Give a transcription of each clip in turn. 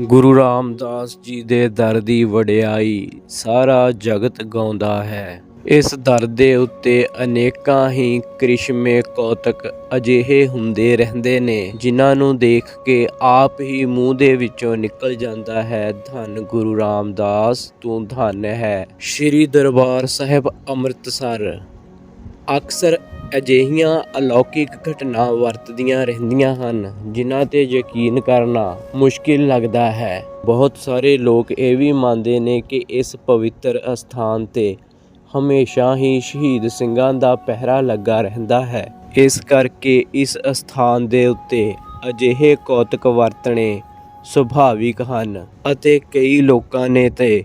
ਗੁਰੂ ਰਾਮਦਾਸ ਜੀ ਦੇ ਦਰ ਦੀ ਵਡਿਆਈ ਸਾਰਾ ਜਗਤ ਗਾਉਂਦਾ ਹੈ। ਇਸ ਦਰ ਦੇ ਉੱਤੇ ਅਨੇਕਾਂ ਹੀ ਕ੍ਰਿਸ਼ਮੇ ਕੌਤਕ ਅਜਿਹੇ ਹੁੰਦੇ ਰਹਿੰਦੇ ਨੇ, ਜਿਨ੍ਹਾਂ ਨੂੰ ਦੇਖ ਕੇ ਆਪ ਹੀ ਮੂੰਹ ਦੇ ਵਿੱਚੋਂ ਨਿਕਲ ਜਾਂਦਾ ਹੈ, ਧੰਨ ਗੁਰੂ ਰਾਮਦਾਸ, ਤੂੰ ਧੰਨ ਹੈ। ਸ੍ਰੀ ਦਰਬਾਰ ਸਾਹਿਬ ਅੰਮ੍ਰਿਤਸਰ। ਅਕਸਰ ਅਜਿਹੀਆਂ ਅਲੌਕਿਕ ਘਟਨਾ ਵਰਤਦੀਆਂ ਰਹਿੰਦੀਆਂ ਹਨ, ਜਿਨ੍ਹਾਂ ਤੇ ਯਕੀਨ ਕਰਨਾ ਮੁਸ਼ਕਿਲ ਲੱਗਦਾ ਹੈ। ਬਹੁਤ ਸਾਰੇ ਲੋਕ ਇਹ ਵੀ ਮੰਨਦੇ ਨੇ ਕਿ ਇਸ ਪਵਿੱਤਰ ਅਸਥਾਨ ਤੇ ਹਮੇਸ਼ਾ ਹੀ ਸ਼ਹੀਦ ਸਿੰਘਾਂ ਦਾ ਪਹਿਰਾ ਲੱਗਾ ਰਹਿੰਦਾ ਹੈ। ਇਸ ਕਰਕੇ ਇਸ ਅਸਥਾਨ ਦੇ ਉੱਤੇ ਅਜਿਹੇ ਕੌਤਕ ਵਰਤਣੇ ਸੁਭਾਵਿਕ ਹਨ ਅਤੇ ਕਈ ਲੋਕਾਂ ਨੇ ਤੇ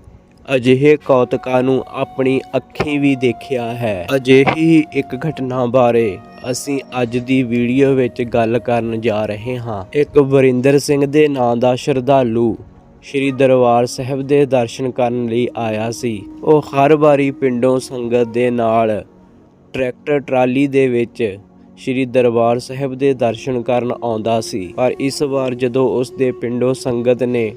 ਅਜਿਹੇ ਕੌਤਕਾਂ ਨੂੰ ਆਪਣੀ ਅੱਖੀਂ ਵੀ ਦੇਖਿਆ ਹੈ। ਅਜਿਹੀ ਹੀ ਇੱਕ ਘਟਨਾ ਬਾਰੇ ਅਸੀਂ ਅੱਜ ਦੀ ਵੀਡੀਓ ਵਿੱਚ ਗੱਲ ਕਰਨ ਜਾ ਰਹੇ ਹਾਂ। ਇੱਕ ਵਰਿੰਦਰ ਸਿੰਘ ਦੇ ਨਾਂ ਦਾ ਸ਼ਰਧਾਲੂ ਸ਼੍ਰੀ ਦਰਬਾਰ ਸਾਹਿਬ ਦੇ ਦਰਸ਼ਨ ਕਰਨ ਲਈ ਆਇਆ ਸੀ। ਉਹ ਹਰ ਵਾਰੀ ਪਿੰਡੋਂ ਸੰਗਤ ਦੇ ਨਾਲ ਟਰੈਕਟਰ ਟਰਾਲੀ ਦੇ ਵਿੱਚ ਸ਼੍ਰੀ ਦਰਬਾਰ ਸਾਹਿਬ ਦੇ ਦਰਸ਼ਨ ਕਰਨ ਆਉਂਦਾ ਸੀ। ਪਰ ਇਸ ਵਾਰ ਜਦੋਂ ਉਸ ਦੇ ਪਿੰਡੋਂ ਸੰਗਤ ਨੇ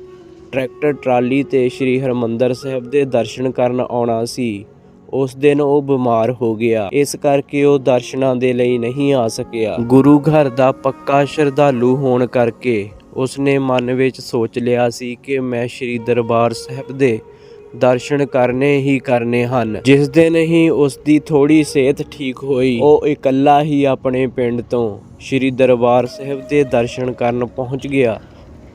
ਟਰੈਕਟਰ, ਟਰਾਲੀ ਤੇ ਸ਼੍ਰੀ ਹਰਮੰਦਰ ਸਾਹਿਬ ਦੇ ਦਰਸ਼ਨ ਕਰਨ ਆਉਣਾ ਸੀ। ਉਸ ਦਿਨ ਉਹ ਬਿਮਾਰ ਹੋ ਗਿਆ। ਇਸ ਕਰਕੇ ਉਹ ਦਰਸ਼ਨਾਂ ਦੇ ਲਈ ਨਹੀਂ ਆ ਸਕਿਆ। ਗੁਰੂ ਘਰ ਦਾ ਪੱਕਾ ਸ਼ਰਧਾਲੂ ਹੋਣ ਕਰਕੇ ਉਸਨੇ ਮਨ ਵਿੱਚ ਸੋਚ ਲਿਆ ਸੀ ਕਿ ਮੈਂ ਸ਼੍ਰੀ ਦਰਬਾਰ ਸਾਹਿਬ ਦੇ ਦਰਸ਼ਨ ਕਰਨੇ ਹੀ ਕਰਨੇ ਹਨ। ਜਿਸ ਦਿਨ ਹੀ ਉਸ ਦੀ ਥੋੜੀ ਸਿਹਤ ਠੀਕ ਹੋਈ, ਉਹ ਇਕੱਲਾ ਹੀ ਆਪਣੇ ਪਿੰਡ ਤੋਂ ਸ਼੍ਰੀ ਦਰਬਾਰ ਸਾਹਿਬ ਦੇ ਦਰਸ਼ਨ ਕਰਨ ਪਹੁੰਚ ਗਿਆ।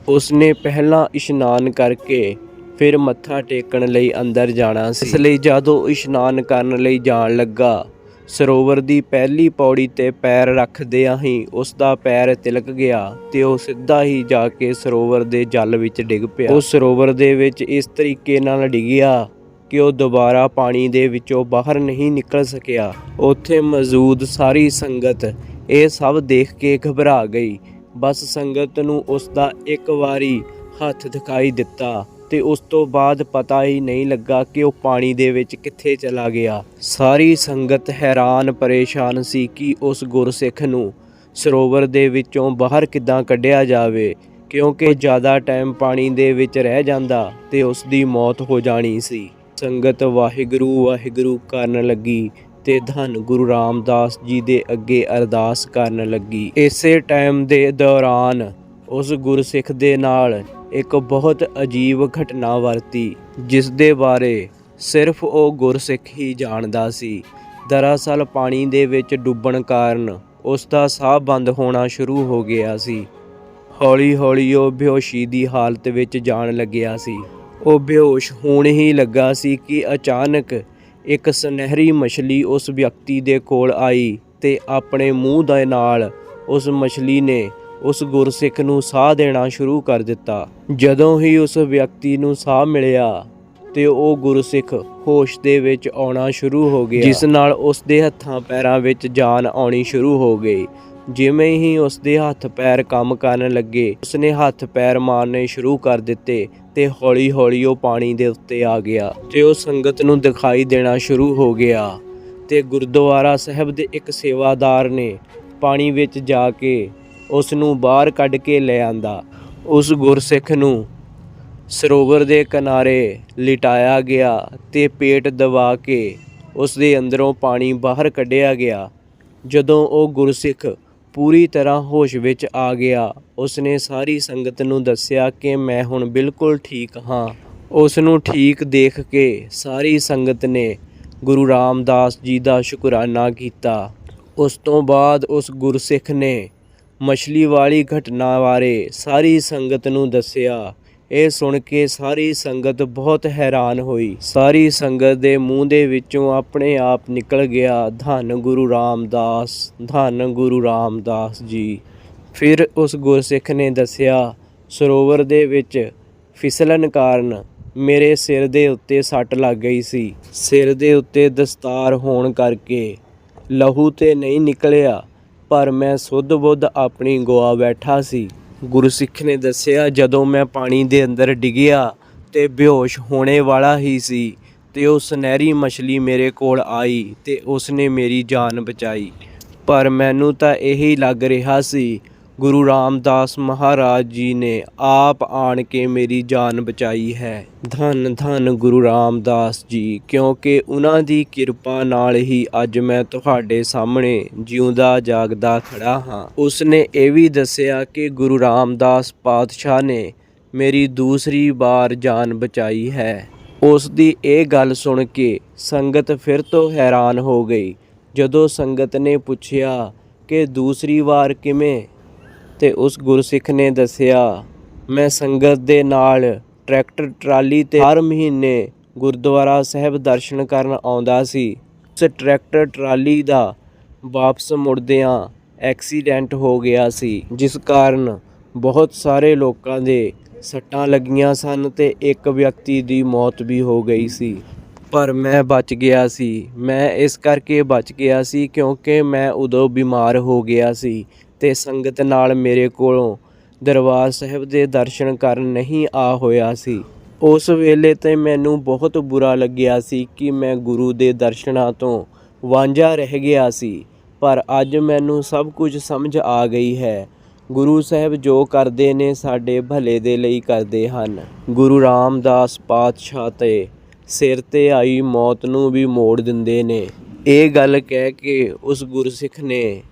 ਉਸਨੇ ਪਹਿਲਾਂ ਇਸ਼ਨਾਨ ਕਰਕੇ ਫਿਰ ਮੱਥਾ ਟੇਕਣ ਲਈ ਅੰਦਰ ਜਾਣਾ ਸੀ। ਇਸ ਲਈ ਜਦੋਂ ਇਸ਼ਨਾਨ ਕਰਨ ਲਈ ਜਾਣ ਲੱਗਾ, ਸਰੋਵਰ ਦੀ ਪਹਿਲੀ ਪੌੜੀ ਤੇ ਪੈਰ ਰੱਖਦਿਆਂ ਹੀ ਉਸ ਦਾ ਪੈਰ ਤਿਲਕ ਗਿਆ ਤੇ ਉਹ ਸਿੱਧਾ ਹੀ ਜਾ ਕੇ ਸਰੋਵਰ ਦੇ ਜਲ ਵਿੱਚ ਡਿੱਗ ਪਿਆ। ਉਹ ਸਰੋਵਰ ਦੇ ਵਿੱਚ ਇਸ ਤਰੀਕੇ ਨਾਲ ਡਿੱਗਿਆ ਕਿ ਉਹ ਦੁਬਾਰਾ ਪਾਣੀ ਦੇ ਵਿੱਚੋਂ ਬਾਹਰ ਨਹੀਂ ਨਿਕਲ ਸਕਿਆ। ਉੱਥੇ ਮੌਜੂਦ ਸਾਰੀ ਸੰਗਤ ਇਹ ਸਭ ਦੇਖ ਕੇ ਘਬਰਾ ਗਈ ਬਸ ਸੰਗਤ ਨੂੰ ਉਸ ਦਾ ਇੱਕ ਵਾਰੀ ਹੱਥ ਦਿਖਾਈ ਦਿੱਤਾ ਤੇ ਉਸ ਤੋਂ ਬਾਅਦ ਪਤਾ ਹੀ ਨਹੀਂ ਲੱਗਾ ਕਿ ਉਹ ਪਾਣੀ ਦੇ ਵਿੱਚ ਕਿੱਥੇ ਚਲਾ ਗਿਆ। ਸਾਰੀ ਸੰਗਤ ਹੈਰਾਨ ਪਰੇਸ਼ਾਨ ਸੀ ਕਿ ਉਸ ਗੁਰਸਿੱਖ ਨੂੰ ਸਰੋਵਰ ਦੇ ਵਿੱਚੋਂ ਬਾਹਰ ਕਿੱਦਾਂ ਕੱਢਿਆ ਜਾਵੇ, ਕਿਉਂਕਿ ਜ਼ਿਆਦਾ ਟਾਈਮ ਪਾਣੀ ਦੇ ਵਿੱਚ ਰਹਿ ਜਾਂਦਾ ਤੇ ਉਸ ਦੀ ਮੌਤ ਹੋ ਜਾਣੀ ਸੀ। ਸੰਗਤ ਵਾਹਿਗੁਰੂ ਵਾਹਿਗੁਰੂ ਕਰਨ ਲੱਗੀ ਤੇ ਧੰਨ ਗੁਰੂ ਰਾਮਦਾਸ ਜੀ ਦੇ ਅੱਗੇ ਅਰਦਾਸ ਕਰਨ ਲੱਗੀ। ਇਸੇ ਟਾਈਮ ਦੇ ਦੌਰਾਨ ਉਸ ਗੁਰਸਿੱਖ ਦੇ ਨਾਲ ਇੱਕ ਬਹੁਤ ਅਜੀਬ ਘਟਨਾ ਵਰਤੀ, ਜਿਸ ਦੇ ਬਾਰੇ ਸਿਰਫ ਉਹ ਗੁਰਸਿੱਖ ਹੀ ਜਾਣਦਾ ਸੀ। ਦਰਅਸਲ ਪਾਣੀ ਦੇ ਵਿੱਚ ਡੁੱਬਣ ਕਾਰਨ ਉਸ ਦਾ ਸਾਹ ਬੰਦ ਹੋਣਾ ਸ਼ੁਰੂ ਹੋ ਗਿਆ ਸੀ। ਹੌਲੀ-ਹੌਲੀ ਉਹ ਬੇਹੋਸ਼ੀ ਦੀ ਹਾਲਤ ਵਿੱਚ ਜਾਣ ਲੱਗਿਆ ਸੀ। ਉਹ ਬੇਹੋਸ਼ ਹੋਣ ਹੀ ਲੱਗਾ ਸੀ ਕਿ ਅਚਾਨਕ ਇੱਕ ਸੁਨਹਿਰੀ ਮਛਲੀ ਉਸ ਵਿਅਕਤੀ ਦੇ ਕੋਲ ਆਈ ਤੇ ਆਪਣੇ ਮੂੰਹ ਦੇ ਨਾਲ ਉਸ ਮਛਲੀ ਨੇ ਉਸ ਗੁਰਸਿੱਖ ਨੂੰ ਸਾਹ ਦੇਣਾ ਸ਼ੁਰੂ ਕਰ ਦਿੱਤਾ। ਜਦੋਂ ਹੀ ਉਸ ਵਿਅਕਤੀ ਨੂੰ ਸਾਹ ਮਿਲਿਆ ਤੇ ਉਹ ਗੁਰਸਿੱਖ ਹੋਸ਼ ਦੇ ਵਿੱਚ ਆਉਣਾ ਸ਼ੁਰੂ ਹੋ ਗਿਆ। ਜਿਸ ਨਾਲ ਉਸ ਦੇ ਹੱਥਾਂ ਪੈਰਾਂ ਵਿੱਚ ਜਾਨ ਆਉਣੀ ਸ਼ੁਰੂ ਹੋ ਗਈ। ਜਿਵੇਂ ਹੀ ਉਸ ਦੇ ਹੱਥ ਪੈਰ ਕੰਮ ਕਰਨ ਲੱਗੇ ਉਸਨੇ ਹੱਥ ਪੈਰ ਮਾਰਨੇ ਸ਼ੁਰੂ ਕਰ ਦਿੱਤੇ ਤੇ ਹੌਲੀ-ਹੌਲੀ ਉਹ ਪਾਣੀ ਦੇ ਉੱਤੇ ਆ ਗਿਆ ਤੇ ਉਹ ਸੰਗਤ ਨੂੰ ਦਿਖਾਈ ਦੇਣਾ ਸ਼ੁਰੂ ਹੋ ਗਿਆ ਤੇ ਗੁਰਦੁਆਰਾ ਸਾਹਿਬ ਦੇ ਇੱਕ ਸੇਵਾਦਾਰ ਨੇ ਪਾਣੀ ਵਿੱਚ ਜਾ ਕੇ ਉਸ ਨੂੰ ਬਾਹਰ ਕੱਢ ਕੇ ਲੈ ਆਂਦਾ। ਉਸ ਗੁਰਸਿੱਖ ਨੂੰ ਸਰੋਵਰ ਦੇ ਕਿਨਾਰੇ ਲਿਟਾਇਆ ਗਿਆ ਤੇ ਪੇਟ ਦਬਾ ਕੇ ਉਸ ਦੇ ਅੰਦਰੋਂ ਪਾਣੀ ਬਾਹਰ ਕੱਢਿਆ ਗਿਆ। ਜਦੋਂ ਉਹ ਗੁਰਸਿੱਖ ਪੂਰੀ ਤਰ੍ਹਾਂ ਹੋਸ਼ ਵਿੱਚ ਆ ਗਿਆ। ਉਸਨੇ ਸਾਰੀ ਸੰਗਤ ਨੂੰ ਦੱਸਿਆ ਕਿ ਮੈਂ ਹੁਣ ਬਿਲਕੁਲ ਠੀਕ ਹਾਂ। ਉਸ ਨੂੰ ਠੀਕ ਦੇਖ ਕੇ ਸਾਰੀ ਸੰਗਤ ਨੇ ਗੁਰੂ ਰਾਮਦਾਸ ਜੀ ਦਾ ਸ਼ੁਕਰਾਨਾ ਕੀਤਾ। ਉਸ ਤੋਂ ਬਾਅਦ ਉਸ ਗੁਰਸਿੱਖ ਨੇ ਮਛਲੀ ਵਾਲੀ ਘਟਨਾ ਬਾਰੇ ਸਾਰੀ ਸੰਗਤ ਨੂੰ ਦੱਸਿਆ। ਇਹ ਸੁਣ ਕੇ ਸਾਰੀ ਸੰਗਤ ਬਹੁਤ ਹੈਰਾਨ ਹੋਈ। ਸਾਰੀ ਸੰਗਤ ਦੇ ਮੂੰਹ ਦੇ ਵਿੱਚੋਂ ਆਪਣੇ ਆਪ ਨਿਕਲ ਗਿਆ, ਧੰਨ ਗੁਰੂ ਰਾਮਦਾਸ, ਧੰਨ ਗੁਰੂ ਰਾਮਦਾਸ ਜੀ। ਫਿਰ ਉਸ ਗੁਰਸਿੱਖ ਨੇ ਦੱਸਿਆ, ਸਰੋਵਰ ਦੇ ਵਿੱਚ ਫਿਸਲਣ ਕਾਰਨ ਮੇਰੇ ਸਿਰ ਦੇ ਉੱਤੇ ਸੱਟ ਲੱਗ ਗਈ ਸੀ। ਸਿਰ ਦੇ ਉੱਤੇ ਦਸਤਾਰ ਹੋਣ ਕਰਕੇ ਲਹੂ ਤੇ ਨਹੀਂ ਨਿਕਲਿਆ, ਪਰ ਮੈਂ ਸੁੱਧ ਬੁੱਧ ਆਪਣੀ ਗਵਾ ਬੈਠਾ ਸੀ। ਗੁਰਸਿੱਖ ਨੇ ਦੱਸਿਆ, ਜਦੋਂ ਮੈਂ ਪਾਣੀ ਦੇ ਅੰਦਰ ਡਿੱਗਿਆ ਤੇ ਬੇਹੋਸ਼ ਹੋਣੇ ਵਾਲਾ ਹੀ ਸੀ ਤੇ ਉਹ ਸੁਨਹਿਰੀ ਮਛਲੀ ਮੇਰੇ ਕੋਲ ਆਈ ਤੇ ਉਸ ਨੇ ਮੇਰੀ ਜਾਨ ਬਚਾਈ। ਪਰ ਮੈਨੂੰ ਤਾਂ ਇਹੀ ਲੱਗ ਰਿਹਾ ਸੀ ਗੁਰੂ ਰਾਮਦਾਸ ਮਹਾਰਾਜ ਜੀ ਨੇ ਆਪ ਆਣ ਕੇ ਮੇਰੀ ਜਾਨ ਬਚਾਈ ਹੈ। ਧੰਨ ਧੰਨ ਗੁਰੂ ਰਾਮਦਾਸ ਜੀ, ਕਿਉਂਕਿ ਉਹਨਾਂ ਦੀ ਕਿਰਪਾ ਨਾਲ ਹੀ ਅੱਜ ਮੈਂ ਤੁਹਾਡੇ ਸਾਹਮਣੇ ਜਿਉਂਦਾ ਜਾਗਦਾ ਖੜਾ ਹਾਂ। ਉਸਨੇ ਇਹ ਵੀ ਦੱਸਿਆ ਕਿ ਗੁਰੂ ਰਾਮਦਾਸ ਪਾਤਸ਼ਾਹ ਨੇ ਮੇਰੀ ਦੂਸਰੀ ਵਾਰ ਜਾਨ ਬਚਾਈ ਹੈ। ਉਸ ਦੀ ਇਹ ਗੱਲ ਸੁਣ ਕੇ ਸੰਗਤ ਫਿਰ ਤੋਂ ਹੈਰਾਨ ਹੋ ਗਈ। ਜਦੋਂ ਸੰਗਤ ਨੇ ਪੁੱਛਿਆ ਕਿ ਦੂਸਰੀ ਵਾਰ ਕਿਵੇਂ ਤੇ ਉਸ ਗੁਰਸਿੱਖ ਨੇ ਦੱਸਿਆ, ਮੈਂ ਸੰਗਤ ਦੇ ਨਾਲ ਟਰੈਕਟਰ, ਟਰਾਲੀ ਤੇ ਹਰ ਮਹੀਨੇ ਗੁਰਦੁਆਰਾ ਸਾਹਿਬ ਦਰਸ਼ਨ ਕਰਨ ਆਉਂਦਾ ਸੀ। ਉਸ ਟਰੈਕਟਰ, ਟਰਾਲੀ ਦਾ ਵਾਪਸ ਮੁੜਦਿਆਂ ਐਕਸੀਡੈਂਟ ਹੋ ਗਿਆ ਸੀ, ਜਿਸ ਕਾਰਨ ਬਹੁਤ ਸਾਰੇ ਲੋਕਾਂ ਦੇ ਸੱਟਾਂ ਲੱਗੀਆਂ ਸਨ ਤੇ ਇੱਕ ਵਿਅਕਤੀ ਦੀ ਮੌਤ ਵੀ ਹੋ ਗਈ ਸੀ। ਪਰ ਮੈਂ ਬਚ ਗਿਆ ਸੀ। ਮੈਂ ਇਸ ਕਰਕੇ ਬਚ ਗਿਆ ਸੀ ਕਿਉਂਕਿ ਮੈਂ ਉਦੋਂ ਬਿਮਾਰ ਹੋ ਗਿਆ ਸੀ। ਤੇ ਸੰਗਤ ਨਾਲ ਮੇਰੇ ਕੋਲੋਂ ਦਰਬਾਰ ਸਾਹਿਬ ਦੇ ਦਰਸ਼ਨ ਕਰਨ ਨਹੀਂ ਆ ਹੋਇਆ ਸੀ। ਉਸ ਵੇਲੇ ਤੇ ਮੈਨੂੰ ਬਹੁਤ ਬੁਰਾ ਲੱਗਿਆ ਸੀ ਕਿ ਮੈਂ ਗੁਰੂ ਦੇ ਦਰਸ਼ਨਾਂ ਤੋਂ ਵਾਂਝਾ ਰਹਿ ਗਿਆ ਸੀ, ਪਰ ਅੱਜ ਮੈਨੂੰ ਸਭ ਕੁਝ ਸਮਝ ਆ ਗਈ ਹੈ। ਗੁਰੂ ਸਾਹਿਬ ਜੋ ਕਰਦੇ ਨੇ ਸਾਡੇ ਭਲੇ ਦੇ ਲਈ ਕਰਦੇ ਹਨ। ਗੁਰੂ ਰਾਮਦਾਸ ਪਾਤਸ਼ਾਹ ਤੇ ਸਿਰ ਤੇ ਆਈ ਮੌਤ ਨੂੰ ਵੀ ਮੋੜ ਦਿੰਦੇ ਨੇ। ਇਹ ਗੱਲ ਕਹਿ ਕੇ ਉਸ ਗੁਰਸਿੱਖ ਨੇ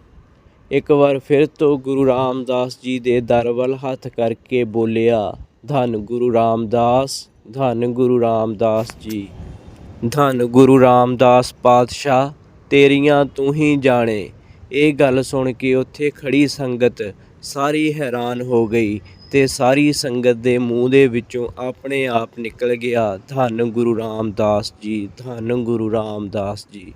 ਇੱਕ ਵਾਰ ਫਿਰ ਤੋਂ ਗੁਰੂ ਰਾਮਦਾਸ ਜੀ ਦੇ ਦਰ ਵੱਲ ਹੱਥ ਕਰਕੇ ਬੋਲਿਆ, ਧੰਨ ਗੁਰੂ ਰਾਮਦਾਸ, ਧੰਨ ਗੁਰੂ ਰਾਮਦਾਸ ਜੀ, ਧੰਨ ਗੁਰੂ ਰਾਮਦਾਸ ਪਾਤਸ਼ਾਹ, ਤੇਰੀਆਂ ਤੂੰ ਹੀ ਜਾਣੇ। ਇਹ ਗੱਲ ਸੁਣ ਕੇ ਉੱਥੇ ਖੜੀ ਸੰਗਤ ਸਾਰੀ ਹੈਰਾਨ ਹੋ ਗਈ ਤੇ ਸਾਰੀ ਸੰਗਤ ਦੇ ਮੂੰਹ ਦੇ ਵਿੱਚੋਂ ਆਪਣੇ ਆਪ ਨਿਕਲ ਗਿਆ, ਧੰਨ ਗੁਰੂ ਰਾਮਦਾਸ ਜੀ, ਧੰਨ ਗੁਰੂ ਰਾਮਦਾਸ ਜੀ।